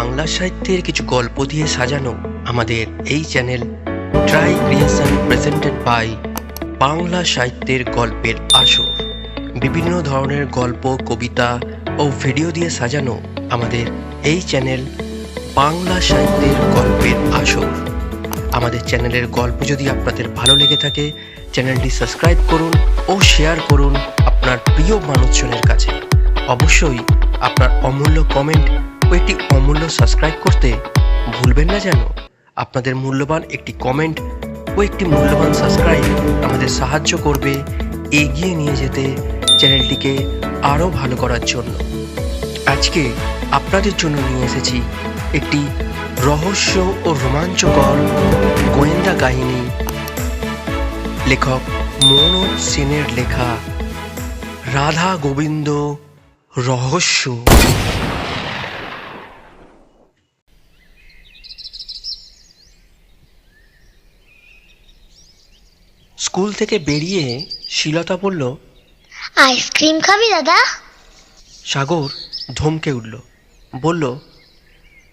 বাংলা সাহিত্যের কিছু গল্প দিয়ে সাজানো আমাদের এই channel try creation presented by Bangla সাহিত্যের গল্পের আসর। বিভিন্ন ধরনের গল্প, কবিতা ও ভিডিও দিয়ে সাজানো আমাদের এই চ্যানেল বাংলা সাহিত্যের গল্পের আসর। আমাদের চ্যানেলের গল্প যদি আপনাদের ভালো লেগে থাকে, চ্যানেলটি সাবস্ক্রাইব করুন ও শেয়ার করুন আপনার প্রিয় মানুষজনের কাছে। অবশ্যই আপনার অমূল্য কমেন্ট একটি অমূল্য সাবস্ক্রাইব করতে ভুলবেন না যেন। আপনাদের মূল্যবান একটি কমেন্ট ও একটি মূল্যবান সাবস্ক্রাইব আমাদের সাহায্য করবে এগিয়ে নিয়ে যেতে চ্যানেলটিকে আরও ভালো করার জন্য। আজকে আপনাদের জন্য নিয়ে এসেছি একটি রহস্য ও রোমাঞ্চকর গোয়েন্দা কাহিনী। লেখক মনোজ সেনের লেখা রাধা গোবিন্দ রহস্য। স্কুল থেকে বেরিয়ে শিলতা বলল আইসক্রিম খাবি দাদা? সাগর ধমকে উঠল বলল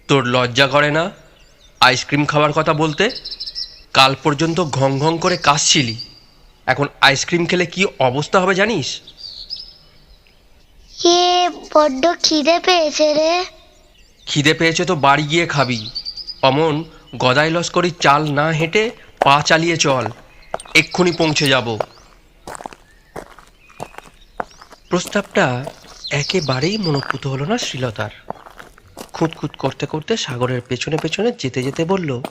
তোর লজ্জা করে না আইসক্রিম খাওয়ার কথা বলতে? কাল পর্যন্ত ঘং ঘং করে কাশছিলি এখন আইসক্রিম খেলে কি অবস্থা হবে জানিস? এ বড্ড খিদে পেয়েছে রে। খিদে পেয়েছে তো বাড়ি গিয়ে খাবি। অমন গদাই লস্করি চাল না হেঁটে পা চালিয়ে চল। এক্ষুনি পৌঁছে যাব। প্রস্তাবটা একেবারেই মনোপুত হলো না শ্রীলতার। খুঁতখুত করতে করতে সাগরের পেছনে পেছনে যেতে যেতে বলল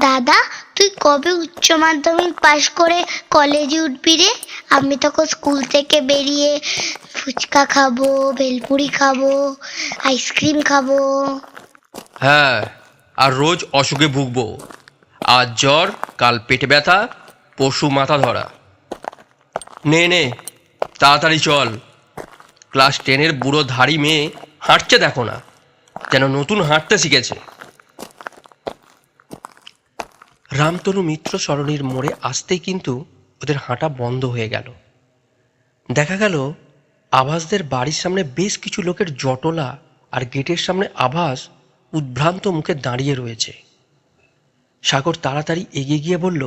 দাদা তুই কবে উচ্চ মাধ্যমিক পাশ করে কলেজে উঠবি রে? আমি তখন স্কুল থেকে বেরিয়ে ফুচকা খাব ভেলপুরি খাব আইসক্রিম খাব। হ্যাঁ আর রোজ অসুখে ভুগবো। আজ জ্বর কাল পেটে ব্যথা পশু মাথা ধরা। নে নে, তাড়াতাড়ি চল। ক্লাস টেনের বুড়ো ধাড়ি মেয়ে হাঁটছে দেখো না, যেন নতুন হাঁটতে শিখেছে। রামতনু মিত্র সরণির মোড়ে আসতেই কিন্তু ওদের হাঁটা বন্ধ হয়ে গেল। দেখা গেল, আভাসদের বাড়ির সামনে বেশ কিছু লোকের জটলা আর গেটের সামনে আভাস উদ্ভ্রান্ত মুখে দাঁড়িয়ে রয়েছে। সাগর তাড়াতাড়ি এগিয়ে গিয়ে বলল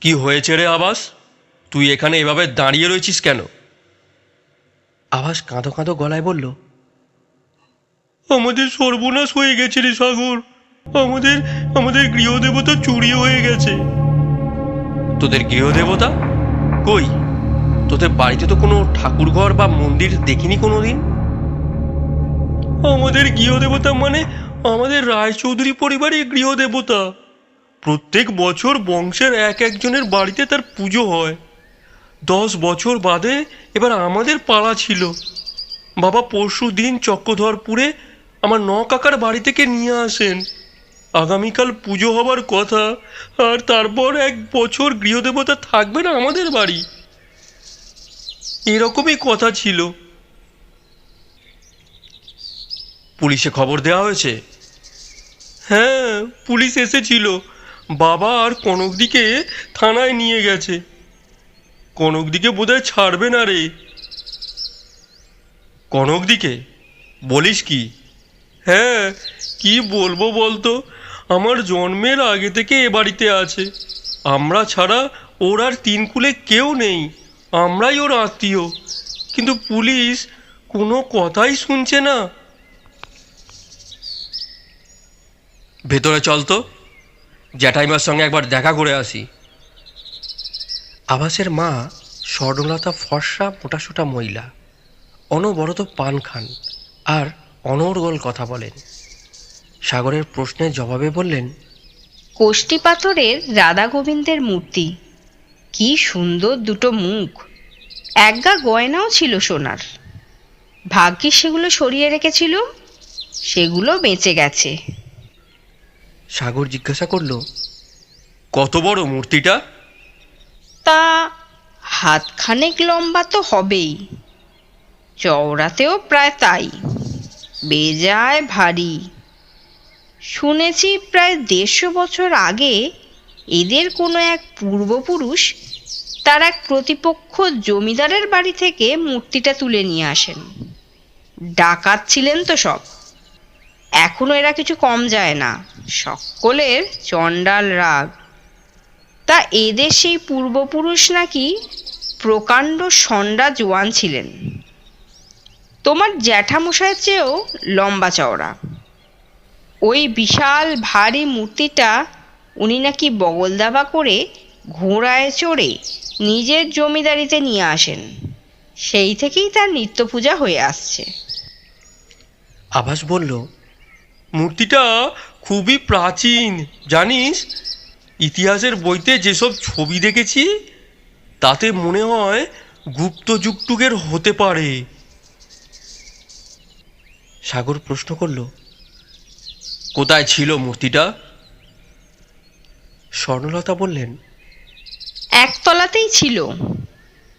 কি হয়েছে রে আবাস? তুই এখানে এভাবে দাঁড়িয়ে রয়েছিস কেন? আভাস কাঁদো কাঁদো গলায় বলল আমাদের সর্বনাশ হয়ে গেছে রে সাগর। আমাদের আমাদের গৃহদেবতা চুরি হয়ে গেছে। তোদের গৃহদেবতা? কই? তোদের বাড়িতে তো কোনো ঠাকুরঘর বা মন্দির দেখিনি কোনোদিন? আমাদের গৃহদেবতা মানে আমাদের রায়চৌধুরী পরিবারের গৃহদেবতা। প্রত্যেক বছর বংশের এক একজনের বাড়িতে তার পুজো হয়। দশ বছর বাদে এবার আমাদের পাড়া ছিল। বাবা পরশু দিন চক্রধরপুরে আমার ন কাকার বাড়ি থেকে নিয়ে আসেন। আগামীকাল পুজো হবার কথা, আর তারপর এক বছর গৃহদেবতা থাকবে না আমাদের বাড়ি। এরকমই কথা ছিল। পুলিশে খবর দেওয়া হয়েছে? হ্যাঁ পুলিশ এসেছিল। বাবা আর কনকদিকে থানায় নিয়ে গেছে। কনকদিকে বোধহয় ছাড়বে না রে। কনকদিকে, বলিস কি? হ্যাঁ কি বলব বলতো? আমার জন্মের আগে থেকে এ বাড়িতে আছে। আমরা ছাড়া ওর আর তিন কুলে কেউ নেই। আমরাই ওর আত্মীয়। কিন্তু পুলিশ কোনো কথাই শুনছে না। ভেতরে চল তো। জ্যাঠাইমার সঙ্গে একবার দেখা করে আসি। আবাসের মা স্বর্ণলতা ফর্সা মোটাসোটা মহিলা, অনবরত পান খান আর অনর্গল কথা বলেন। সাগরের প্রশ্নের জবাবে বললেন, কোষ্টি পাথরের রাধা গোবিন্দের মূর্তি, কি সুন্দর দুটো মুখ একগা গয়নাও ছিল সোনার। ভাগ্যিস সেগুলো সরিয়ে রেখেছিল, সেগুলো বেঁচে গেছে। সাগর জিজ্ঞাসা করল কত বড় মূর্তিটা? তা হাতখানেক লম্বা তো হবেই চওড়াতেও প্রায় তাই বেজায় ভারী। শুনেছি প্রায় দেড়শো বছর আগে এদের কোনো এক পূর্বপুরুষ তার এক প্রতিপক্ষ জমিদারের বাড়ি থেকে মূর্তিটা তুলে নিয়ে আসেন। ডাকাত ছিলেন তো সব এখনও এরা কিছু কম যায় না। সকলের চণ্ডাল রাগ। তা এদের সেই পূর্বপুরুষ নাকি প্রকাণ্ড সন্ডা জোয়ান ছিলেন? তোমার জ্যাঠামশাইয়ের চেয়েও লম্বা চওড়া। ওই বিশাল ভারী মূর্তিটা উনি নাকি বগল দাবা করে ঘোড়ায় চড়ে নিজের জমিদারিতে নিয়ে আসেন। সেই থেকেই তার নিত্য পূজা হয়ে আসছে। আভাস বলল, মূর্তিটা খুবই প্রাচীন। জানিস, ইতিহাসের বইতে যেসব ছবি দেখেছি, তাতে মনে হয় গুপ্ত যুগটুগের হতে পারে। সাগর প্রশ্ন করল, কোথায় ছিল মূর্তিটা? স্বর্ণলতা বললেন, একতলাতেই ছিল।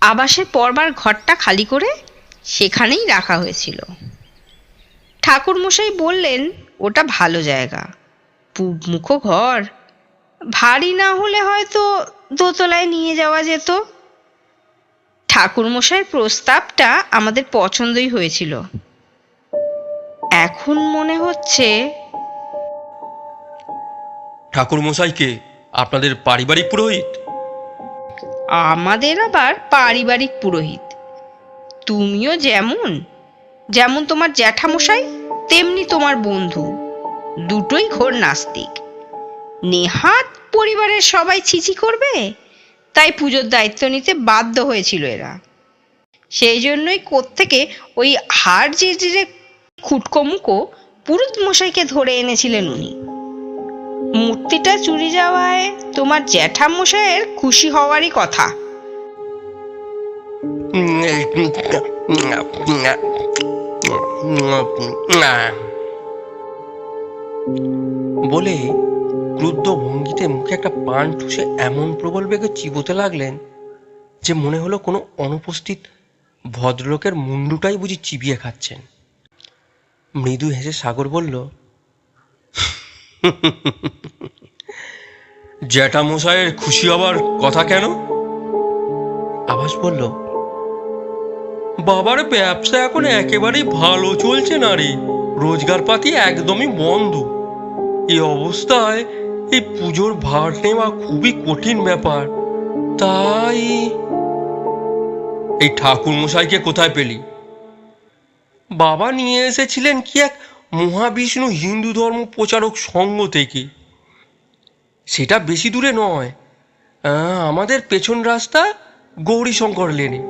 আবাসের পরবার ঘরটা খালি করে সেখানেই রাখা হয়েছিল। ঠাকুরমশাই বললেন, ওটা ভালো জায়গা। পূবমুখ ঘর ভারী না হলে হয়তো দোতলায় নিয়ে যাওয়া যেত। ঠাকুরমশাইয়ের প্রস্তাবটা আমাদের পছন্দই হয়েছিল। এখন মনে হচ্ছে ঠাকুরমশাইকে আপনাদের পারিবারিক পুরোহিত? আমাদের আবার পারিবারিক পুরোহিত। তুমিও যেমন যেমন তোমার জ্যাঠামশাই তেমনি তোমার বন্ধু। দুটোই ঘোর নাস্তিক নেহাত পরিবারের সবাই ছিচি করবে তাই পুজোর দায়িত্ব নিতে বাধ্য হয়েছিল এরা সেই জন্যই কোত্থেকে ওই হাড় জিরে খুটকো মুকো পুরুত মশাইকে ধরে এনেছিলেন উনি মূর্তিটা চুরি যাওয়ায় তোমার জ্যাঠামশাইয়ের খুশি হওয়ারই কথা বলে ক্রুদ্ধ ভঙ্গিতে মুখে একটা পান ঠুসে এমন প্রবল বেগে চিবোতে লাগলেন যে মনে হলো কোনো অনুপস্থিত ভদ্রলোকের মুন্ডুটাই বুঝি চিবিয়ে খাচ্ছেন। মৃদু হেসে সাগর বলল জ্যাঠামশাইয়ের খুশি হবার কথা কেন? আভাস বলল, বাবার ব্যবসা এখন একেবারেই ভালো চলছে না রে। রোজগারপাতি একদমই বন্ধ এই অবস্থায় এই পুজোর ভার নেওয়া খুবই কঠিন ব্যাপার। তাই এই ঠাকুর মশাইকে কোথায় পেলি? বাবা নিয়ে এসেছিলেন কি এক মহাবিষ্ণু হিন্দু ধর্ম প্রচারক সঙ্গ থেকে। সেটা বেশি দূরে নয় আমাদের পেছন রাস্তা গৌরীশঙ্কর লেনে।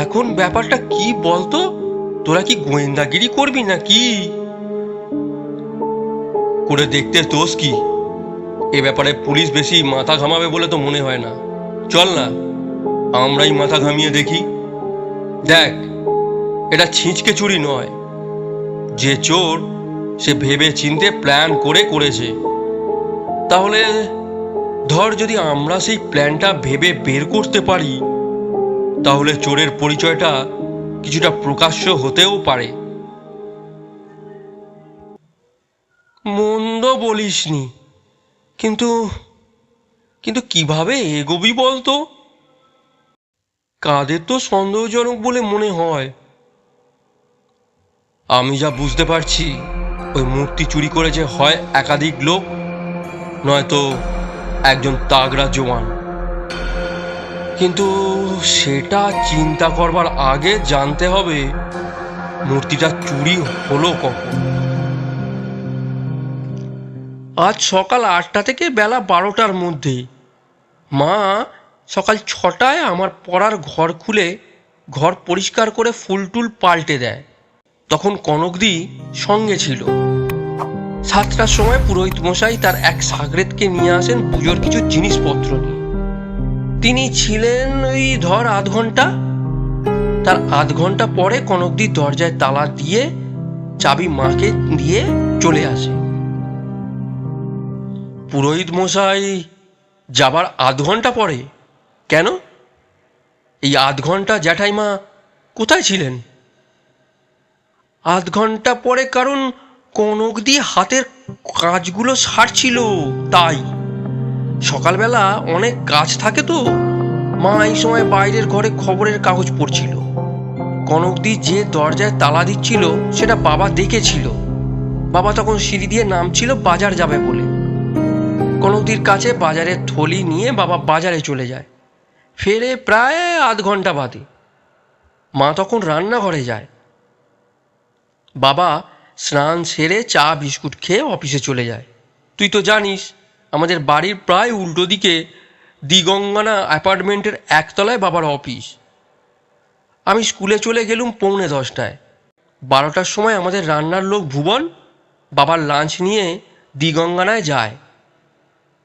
এখন ব্যাপারটা কি বলতো? তোরা কি গোয়েন্দাগিরি করবি না কি করে দেখতে দোষ কি? এ ব্যাপারে পুলিশ বেশি মাথা ঘামাবে বলে তো মনে হয় না। চল না, আমরাই মাথা ঘামিয়ে দেখি। দেখ, এটা ছিঁচকে চুরি নয়। যে চোর, সে ভেবে চিনতে প্ল্যান করে করেছে। তাহলে ধর যদি আমরা সেই প্ল্যানটা ভেবে বের করতে পারি, তাহলে চোরের পরিচয়টা কিছুটা প্রকাশ্য হতেও পারে। মন্দ বলিসনি। কিন্তু কিন্তু কীভাবে এগোবি বলতো? কাদের তো সন্দেহজনক বলে মনে হয়? আমি যা বুঝতে পারছি, ওই মূর্তি চুরি করেছে হয় একাধিক লোক, নয়তো একজন তাগড়া জওয়ান কিন্তু সেটা চিন্তা করবার আগে জানতে হবে, মূর্তিটা চুরি হলো কখন। আজ সকাল আটটা থেকে বেলা বারোটার মধ্যে। মা সকাল ছটায় আমার পড়ার ঘর খুলে ঘর পরিষ্কার করে ফুল টুল পাল্টে দেয়। তখন কনকদি সঙ্গে ছিল। সাতটার সময় পুরোহিত মশাই তার এক সাগরেদকে নিয়ে আসেন পুজোর কিছু জিনিসপত্র নিয়ে। তিনি ছিলেন ওই ধর আধ ঘণ্টা তার আধ ঘণ্টা পরে কনকদি দরজায় তালা দিয়ে চাবি মাকে দিয়ে চলে আসে। পুরোহিত মশাই যাবার আধ ঘণ্টা পরে। কেন? এই আধ ঘণ্টা জ্যাঠাইমা কোথায় ছিলেন? আধ ঘণ্টা পরে কারণ কনক দিয়ে হাতের কাজগুলো সারছিল তাই। সকালবেলা অনেক কাজ থাকে তো, মা এই সময় বাইরের ঘরে খবরের কাগজ পড়ছিল। কনকদি যে দরজায় তালা দিচ্ছিল, সেটা বাবা দেখেছিল। বাবা তখন সিঁড়ি দিয়ে নামছিল বাজার যাবে বলে। কনকদির কাছে বাজারের থলি নিয়ে বাবা বাজারে চলে যায়। ফেরে প্রায় আধ ঘণ্টা বাদে। মা তখন রান্নাঘরে যায়। বাবা স্নান সেরে চা, বিস্কুট খেয়ে অফিসে চলে যায়। তুই তো জানিস, আমাদের বাড়ির প্রায় উল্টো দিকে দিগঙ্গনা অ্যাপার্টমেন্টের একতলায় বাবার অফিস। আমি স্কুলে চলে গেলুম পৌনে দশটায়। বারোটার সময় আমাদের রান্নার লোক ভুবন বাবার লাঞ্চ নিয়ে দিগঙ্গানায় যায়।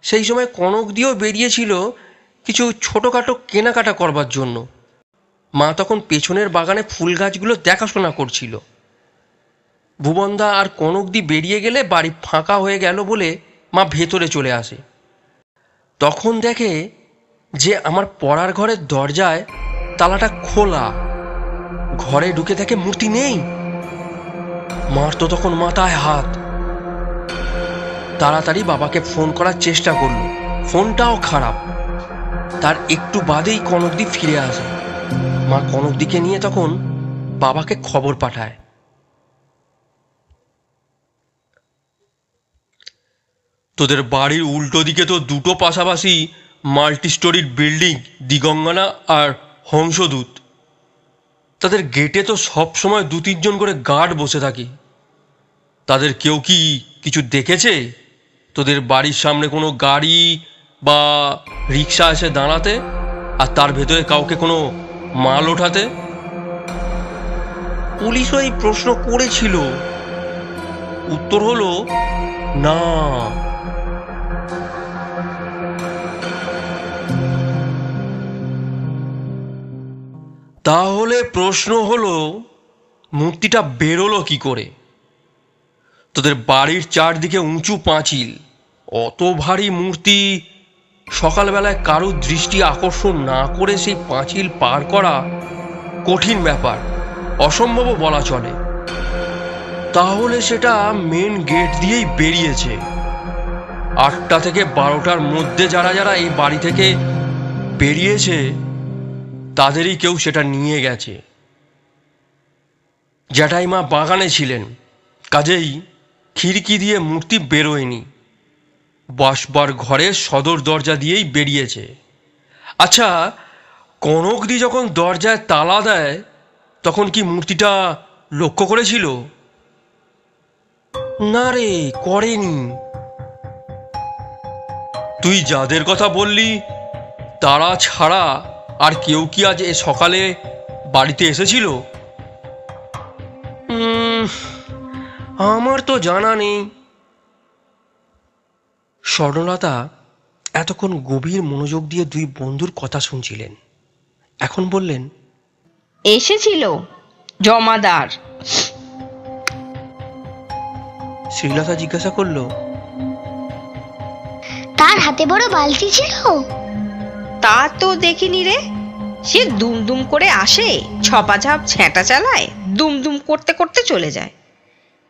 সেই সময় কনক দিয়েও বেরিয়েছিল কিছু ছোটোখাটো কেনাকাটা করবার জন্য। মা তখন পেছনের বাগানে ফুল গাছগুলো দেখাশোনা করছিল। ভুবনদা আর কনক কনকদি বেরিয়ে গেলে বাড়ি ফাঁকা হয়ে গেল বলে মা ভেতরে চলে আসে। তখন দেখে যে আমার পড়ার ঘরের দরজায় তালাটা খোলা। ঘরে ঢুকে দেখে মূর্তি নেই। মার তো তখন মাথায় হাত। তাড়াতাড়ি বাবাকে ফোন করার চেষ্টা করল। ফোনটাও খারাপ। তার একটু বাদেই কনকদি ফিরে আসে। মা কনকদিকে নিয়ে তখন বাবাকে খবর পাঠায়। তোদের বাড়ির উল্টো দিকে তো দুটো পাশাপাশি মাল্টি স্টোরির বিল্ডিং, দিগঙ্গনা আর হংসদূত। তাদের গেটে তো সব সময় দু তিনজন করে গার্ড বসে থাকে। তাদের কেউ কি কিছু দেখেছে? তোদের বাড়ির সামনে কোনো গাড়ি বা রিক্সা এসে দাঁড়াতে? আর তার ভেতরে কাউকে কোনো মাল ওঠাতে? পুলিশও এই প্রশ্ন করেছিল। উত্তর হলো, না। তাহলে প্রশ্ন হলো, মূর্তিটা বেরোলো কি করে? তোদের বাড়ির চারদিকে উঁচু পাঁচিল। অত ভারী মূর্তি, সকালবেলায় কারুর দৃষ্টি আকর্ষণ না করে সেই পাঁচিল পার করা কঠিন ব্যাপার, অসম্ভবও বলা চলে। তাহলে সেটা মেন গেট দিয়েই বেরিয়েছে। আটটা থেকে বারোটার মধ্যে যারা যারা এই বাড়ি থেকে বেরিয়েছে, তাদেরই কেউ সেটা নিয়ে গেছে। জ্যাঠাইমা বাগানে ছিলেন, কাজেই খিড়কি দিয়ে মূর্তি বেরোয়নি। বসবার ঘরের সদর দরজা দিয়েই বেরিয়েছে। আচ্ছা কনকদি যখন দরজায় তালা দেয়, তখন কি মূর্তিটা লক্ষ্য করেছিল? না রে, করেনি। তুই যাদের কথা বললি, তারা ছাড়া আর কেউ কি আজ এ সকালে বাড়িতে এসেছিল? আমার তো জানা নেই। স্বর্ণলতা এতক্ষণ গভীর মনোযোগ দিয়ে দুই বন্ধুর কথা শুনছিলেন। এখন বললেন এসেছিল জমাদার। শ্রীলতা জিজ্ঞাসা করল তার হাতে বড় বালতি ছিল? তা তো দেখিনি রে। সে দুম দুম করে আসে ছপাঝাপ ছ্যাঁটা চালায় দুম দুম করতে করতে চলে যায়।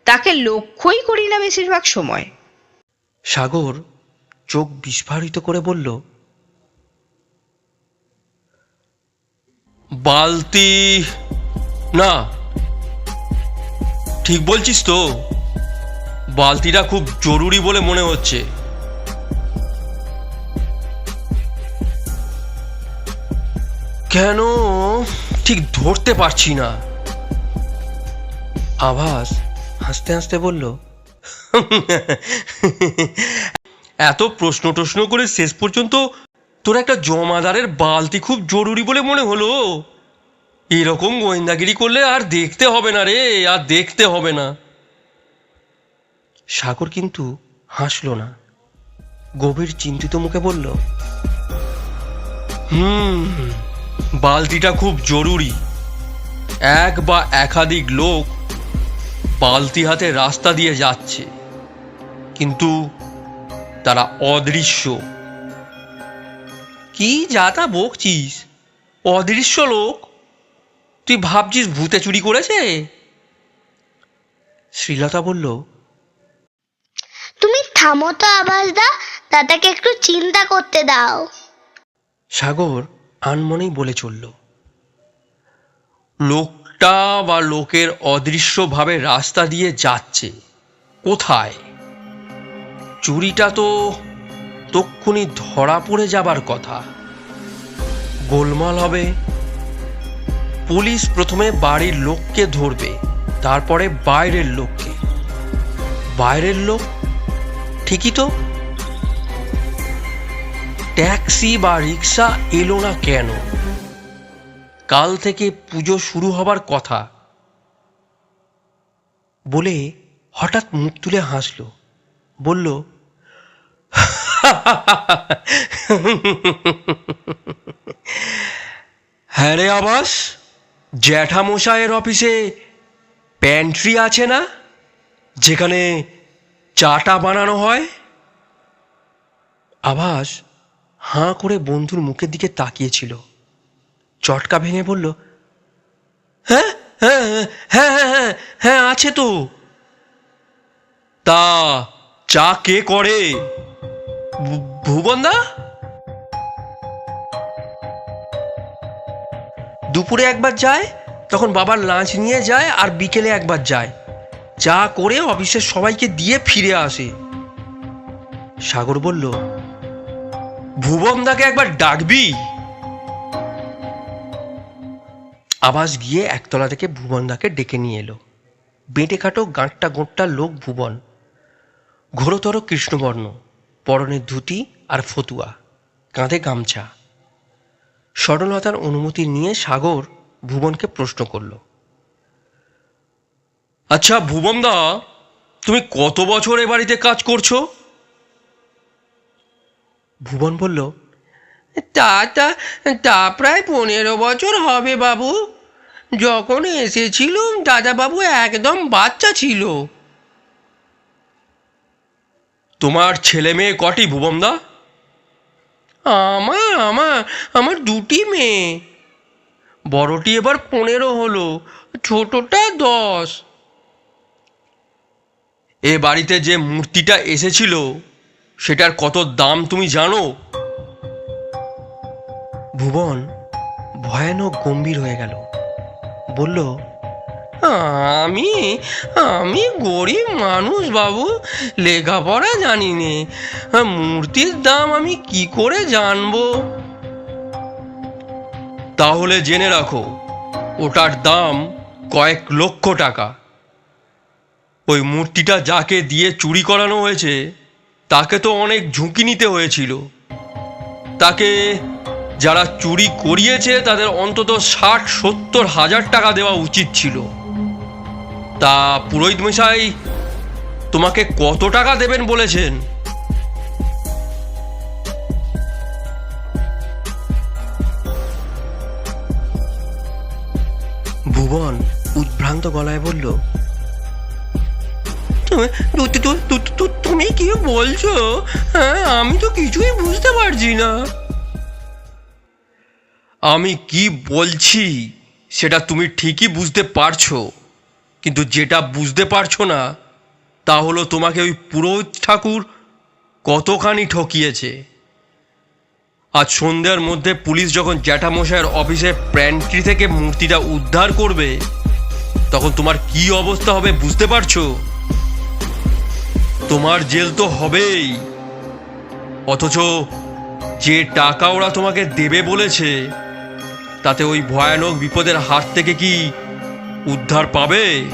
তাকে লক্ষ্যই করি না বেশিরভাগ সময়। সাগর চোখ বিস্ফারিত করে বলল, বালতি, না, ঠিক বলছিস তো, বালতিটা খুব জরুরি বলে মনে হচ্ছে। কেন? ঠিক ধরতে পারছি না। আভাস হাসতে হাসতে বলল এত প্রশ্ন টশ্ন করে শেষ পর্যন্ত তোর একটা জমাদারের বালতি খুব জরুরি বলে মনে হলো। এরকম গোয়েন্দাগিরি করলে আর দেখতে হবে না রে আর দেখতে হবে না। সাগর কিন্তু হাসলো না। গভীর চিন্তিত মুখে বলল হুম বালতিটা খুব জরুরি। এক বা একাধিক লোক বালতি হাতে রাস্তা দিয়ে যাচ্ছে। কিন্তু তারা অদৃশ্য। কি যা তা বকছিস? অদৃশ্য লোক? তুই ভাবছিস ভূতে চুরি করেছে? শ্রীলতা বলল তুমি থামো তো আবাস দা দাদাকে একটু চিন্তা করতে দাও। সাগর আনমনেই বলে চলল লোকটা বা লোকের অদৃশ্যভাবে রাস্তা দিয়ে যাচ্ছে। কোথায়? চুরিটা তো তক্ষুনি ধরা পড়ে যাবার কথা। গোলমাল হবে। পুলিশ প্রথমে বাড়ির লোককে ধরবে, তারপরে বাইরের লোককে। বাইরের লোক? ঠিকই তো। ট্যাক্সি বা রিক্সা এলো না কেন? কাল থেকে পুজো শুরু হবার কথা। বলে হঠাৎ মুখ তুলে হাসলো। বলল হ্যাঁ রে আবাস জ্যাঠামশায়ের অফিসে প্যান্ট্রি আছে না? যেখানে চাটা বানানো হয়? আবাস হাঁ করে বন্ধুর মুখের দিকে তাকিয়েছিল চটকা ভেঙে বলল হ্যাঁ হ্যাঁ হ্যাঁ হ্যাঁ হ্যাঁ হ্যাঁ আছে তো। তা চা কে করে? ভুবনদা? দুপুরে একবার যায়, তখন বাবার লাঞ্চ নিয়ে যায় আর বিকেলে একবার যায়। চা করে অফিসের সবাইকে দিয়ে ফিরে আসে। সাগর বলল, ভুবনদাকে একবার ডাকবি? আবাস গিয়ে একতলা থেকে ভুবনদাকে ডেকে নিয়ে এলো। বেঁটে খাটো গাঁটটা গোঁটটা লোক ভুবন। ঘোরতর কৃষ্ণবর্ণ, পরনে ধুতি আর ফতুয়া, কাঁধে গামছা। সরলতার অনুমতি নিয়ে সাগর ভুবনকে প্রশ্ন করল। আচ্ছা ভুবনদা, তুমি কত বছর এ বাড়িতে কাজ করছ? ভুবন বলল তা তা তা প্রায় পনেরো বছর হবে বাবু। যখন এসেছিলুম দাদাবাবু একদম বাচ্চা ছিল। তোমার ছেলে মেয়ে কটি ভুবনদা? আমার আমার আমার দুটি মেয়ে। বড়টি এবার পনেরো হলো ছোটটা দশ। এ বাড়িতে যে মূর্তিটা এসেছিল সেটার কত দাম তুমি জানো? ভুবন ভয়ানক গম্ভীর হয়ে গেল। বলল, আমি আমি গরিব মানুষ বাবু, লেখাপড়া জানি নে মূর্তির দাম আমি কি করে জানব? তাহলে জেনে রাখো, ওটার দাম কয়েক লক্ষ টাকা। ওই মূর্তিটা যাকে দিয়ে চুরি করানো হয়েছে, তাকে তো অনেক ঝুঁকি নিতে হয়েছিল। তাকে যারা চুরি করিয়েছে তাদের অন্তত ষাট, সত্তর হাজার টাকা দেওয়া উচিত ছিল। তা পুরোহিত মশাই, তোমাকে কত টাকা দেবেন বলেছেন? ভুবন উদ্ভ্রান্ত গলায় বলল, তুমি কি বলছো? হ্যাঁ আমি তো কিছুই বুঝতে পারছি না। আমি কি বলছি সেটা তুমি ঠিকই বুঝতে পারছ। কিন্তু যেটা বুঝতে পারছ না, তা হলো তোমাকে ওই পুরোহিত ঠাকুর কতখানি ঠকিয়েছে। আজ সন্ধ্যার মধ্যে পুলিশ যখন জ্যাঠামশাইয়ের অফিসে প্যান্ট্রি থেকে মূর্তিটা উদ্ধার করবে, তখন তোমার কি অবস্থা হবে বুঝতে পারছ? তোমার জেল তো হবেই। অথচ যে টাকা ওরা তোমাকে দেবে বলেছে তাতে ওই ভয়ানক বিপদের হাত থেকে কি উদ্ধার পাবে?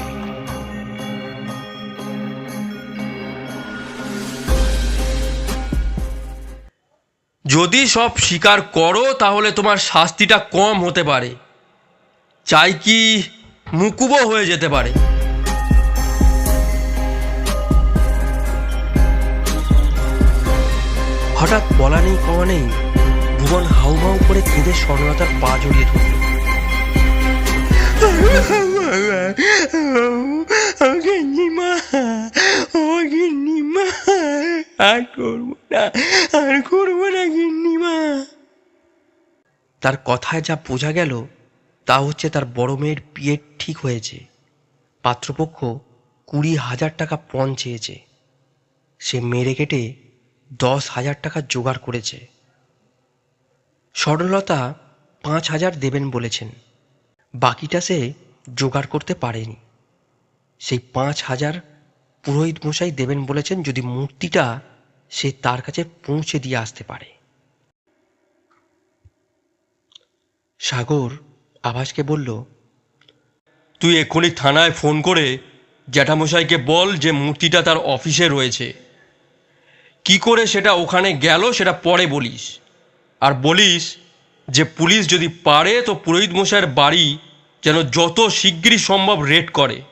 যদি সব স্বীকার করো, তাহলে তোমার শাস্তিটা কম হতে পারে। চাই কি মুকুবও হয়ে যেতে পারে। হঠাৎ বলা নেই, কওয়া নেই। ভুবন হাউমাউ করে কেঁদে স্বর্ণলতার পা জড়িয়ে ধরল। আর করব না। আর করব না গিন্নিমা। তার কথায় যা বোঝা গেল তা হচ্ছে তার বড় মেয়ের বিয়ে ঠিক হয়েছে। পাত্রপক্ষ কুড়ি হাজার টাকা পণ চেয়েছে। সে মেরে কেটে দশ হাজার টাকা জোগাড় করেছে। সরলতা পাঁচ হাজার দেবেন বলেছেন। বাকিটা সে জোগাড় করতে পারেনি। সেই পাঁচ হাজার পুরোহিত মশাই দেবেন বলেছেন যদি মূর্তিটা সে তার কাছে পৌঁছে দিয়ে আসতে পারে। সাগর আভাসকে বলল, তুই এক্ষুনি থানায় ফোন করে জ্যাঠামশাইকে বল যে মূর্তিটা তার অফিসে রয়েছে। কি করে সেটা ওখানে গেল সেটা পরে বলিস। আর বলিস যে পুলিশ যদি পারে তো পুরোহিত মশাইয়ের বাড়ি যেন যত শিগগিরই সম্ভব রেড করে।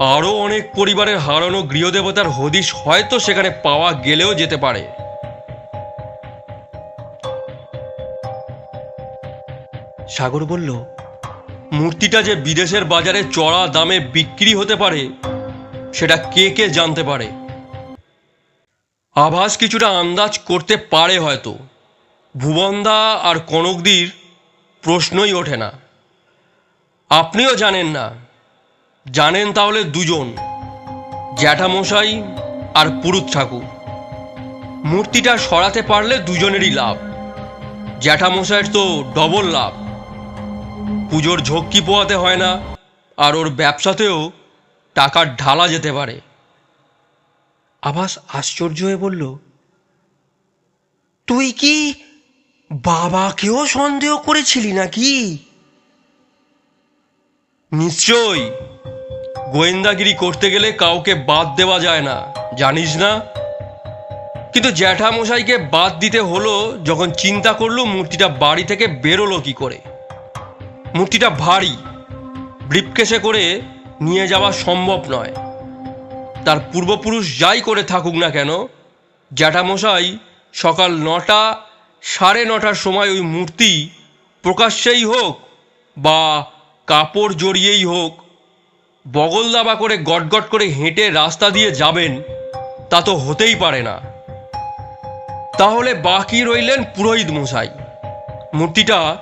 আরও অনেক পরিবারের হারানো গৃহদেবতার হদিশ হয়তো সেখানে পাওয়া গেলেও যেতে পারে। সাগর বলল মূর্তিটা যে বিদেশের বাজারে চড়া দামে বিক্রি হতে পারে সেটা কে কে জানতে পারে? আভাস কিছুটা আন্দাজ করতে পারে হয়তো। ভুবনদা আর কনকদির প্রশ্নই ওঠে না। আপনিও জানেন না। জানেন তাহলে দুজন, জ্যাঠামশাই আর পুরুত ঠাকুর মূর্তিটা সরাতে পারলে দুজনেরই লাভ। জ্যাঠামশাইয়ের তো ডবল লাভ। পুজোর ঝক্কি পোয়াতে হয় না, আর ওর ব্যবসাতেও টাকার ঢালা যেতে পারে। আভাস আশ্চর্য হয়ে বলল, তুই কি বাবাকেও সন্দেহ করেছিলি নাকি? নিশ্চয়ই। গোয়েন্দাগিরি করতে গেলে কাউকে বাদ দেওয়া যায় না, জানিস না? কিন্তু জ্যাঠামশাইকে বাদ দিতে হলো যখন চিন্তা করল মূর্তিটা বাড়ি থেকে বেরোলো কি করে। মূর্তিটা ভারী, ব্রিফকেসে করে নিয়ে যাওয়া সম্ভব নয়। তার পূর্বপুরুষ যাই করে থাকুক না কেন, জ্যাঠামশাই সকাল নটা সাড়ে নটার সময় ওই মূর্তি প্রকাশ্যেই হোক বা কাপড় জড়িয়েই হোক, বগল দাবা করে গটগট করে হেঁটে রাস্তা দিয়ে যাবেন, তা তো হতেই পারে না। তাহলে বাকি রইলেন পুরোহিত মশাই। মূর্তিটা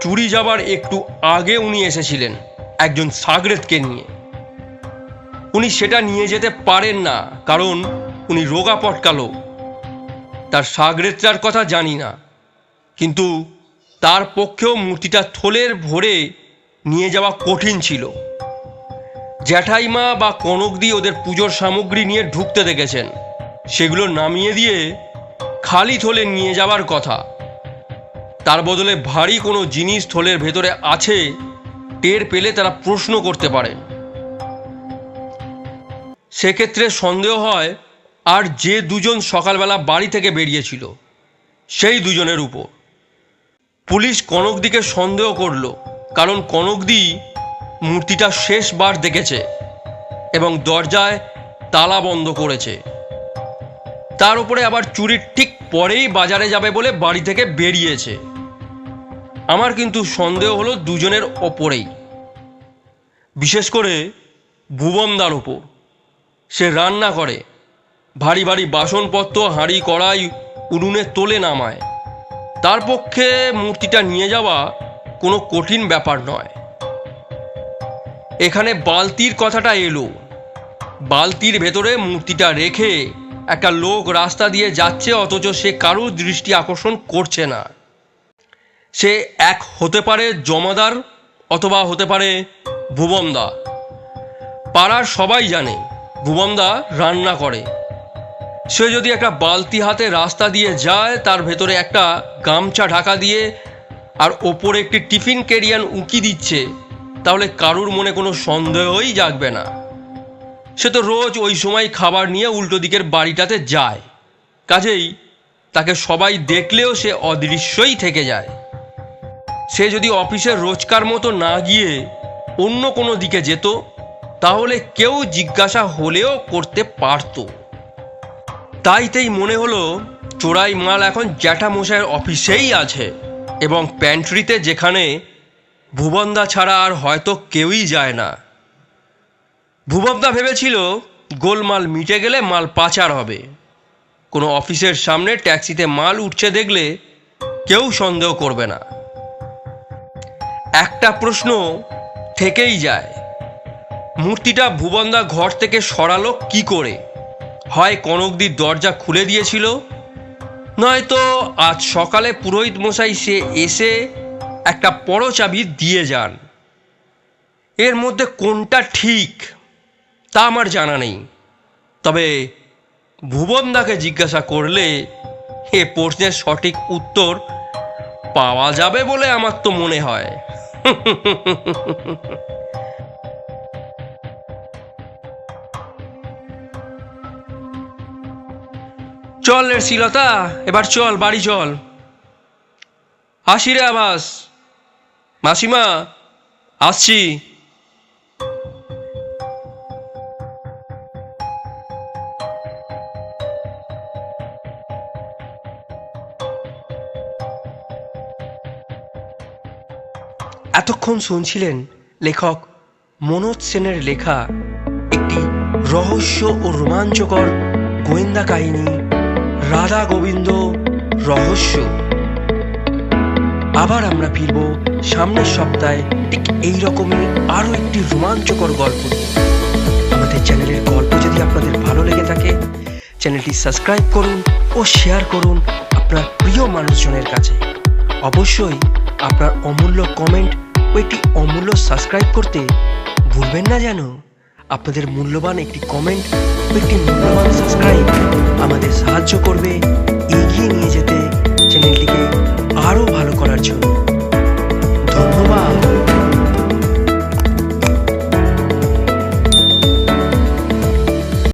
চুরি যাবার একটু আগে উনি এসেছিলেন, একজন সাগরেতকে নিয়ে। উনি সেটা নিয়ে যেতে পারেন না, কারণ উনি রোগা পটকালো। তার সাগরেতটার কথা জানি না। কিন্তু তার পক্ষেও মূর্তিটা থলের ভরে নিয়ে যাওয়া কঠিন ছিল। জ্যাঠাইমা বা কনকদি ওদের পুজোর সামগ্রী নিয়ে ঢুকতে দেখেছেন। সেগুলো নামিয়ে দিয়ে খালি থলে নিয়ে যাওয়ার কথা। তার বদলে ভারী কোনো জিনিস থলের ভেতরে আছে, টের পেলে তারা প্রশ্ন করতে পারেন সেক্ষেত্রে সন্দেহ হয় আর যে দুজন সকালবেলা বাড়ি থেকে বেরিয়েছিল, সেই দুজনের উপর। পুলিশ কনকদিকে সন্দেহ করল, কারণ কনকদি মূর্তিটা শেষবার দেখেছে এবং দরজায় তালা বন্ধ করেছে। তার উপরে আবার চুরির ঠিক পরেই বাজারে যাবে বলে বাড়ি থেকে বেরিয়েছে। আমার কিন্তু সন্দেহ হলো দুজনের ওপরেই। বিশেষ করে ভুবনদার ওপর সে রান্না করে ভারী ভারী বাসনপত্র, হাঁড়ি, কড়াই উনুনে তোলে নামায়। তার পক্ষে মূর্তিটা নিয়ে যাওয়া কোনো কঠিন ব্যাপার নয়। এখানে বালতির কথাটা এলো। বালতির ভেতরে মূর্তিটা রেখে একটা লোক রাস্তা দিয়ে যাচ্ছে, অথচ সে কারুর দৃষ্টি আকর্ষণ করছে না। সে এক হতে পারে জমাদার অথবা হতে পারে ভুবনদা। পাড়ার সবাই জানে, ভুবনদা রান্না করে। সে যদি একটা বালতি হাতে রাস্তা দিয়ে যায়, তার ভেতরে একটা গামছা ঢাকা দিয়ে আর ওপরে একটি টিফিন কেরিয়ান উঁকি দিচ্ছে, তাহলে কারুর মনে কোনো সন্দেহই জাগবে না। সে তো রোজ ওই সময় খাবার নিয়ে উল্টো দিকের বাড়িটাতে যায়। কাজেই তাকে সবাই দেখলেও সে অদৃশ্যই থেকে যায়। সে যদি অফিসের রোজকার মতো না গিয়ে অন্য কোনো দিকে যেত, তাহলে কেউ জিজ্ঞাসা হলেও করতে পারতো। তাইতেই মনে হলো চোরাই মাল এখন জ্যাঠামশাইয়ের অফিসেই আছে এবং প্যান্ট্রিতে যেখানে ভুবনদা ছাড়া আর হয়তো কেউই যায় না। ভুবনদা ভেবেছিল গোলমাল মিটে গেলে মাল পাচার হবে। কোনো অফিসের সামনে ট্যাক্সিতে মাল উঠছে দেখলে কেউ সন্দেহ করবে না। একটা প্রশ্ন থেকেই যায়, মূর্তিটা ভুবনদা ঘর থেকে সরালো কি করে? হয় কনকদির দরজা খুলে দিয়েছিল। নয়তো আজ সকালে পুরোহিত মশাই সে এসে একটা পর চাবি দিয়ে যান। এর মধ্যে কোনটা ঠিক, তা আমার জানা নেই। তবে ভুবনদাকে জিজ্ঞাসা করলে এ প্রশ্নের সঠিক উত্তর পাওয়া যাবে বলে আমার তো মনে হয়। চল রে শ্রীলতা এবার চল, বাড়ি চল। আসি রে আবাস। মাসিমা, আসছি। এতক্ষণ শুনছিলেন লেখক মনোজ সেনের লেখা একটি রহস্য ও রোমাঞ্চকর গোয়েন্দা কাহিনী রাধা গোবিন্দ রহস্য। আবার আমরা ফিরব সামনের সপ্তাহে, ঠিক এই রকমের আরও একটি রোমাঞ্চকর গল্প। আমাদের চ্যানেলের গল্প যদি আপনাদের ভালো লেগে থাকে, চ্যানেলটি সাবস্ক্রাইব করুন ও শেয়ার করুন আপনার প্রিয় মানুষজনের কাছে। অবশ্যই আপনার অমূল্য কমেন্ট ও একটি অমূল্য সাবস্ক্রাইব করতে ভুলবেন না যেন। আপনাদের মূল্যবান একটি কমেন্ট একটি মূল্যবান সাবস্ক্রাইব আমাদের সাহায্য করবে এগিয়ে নিয়ে যেতে চ্যানেলটিকে আরও ভালো করার জন্য।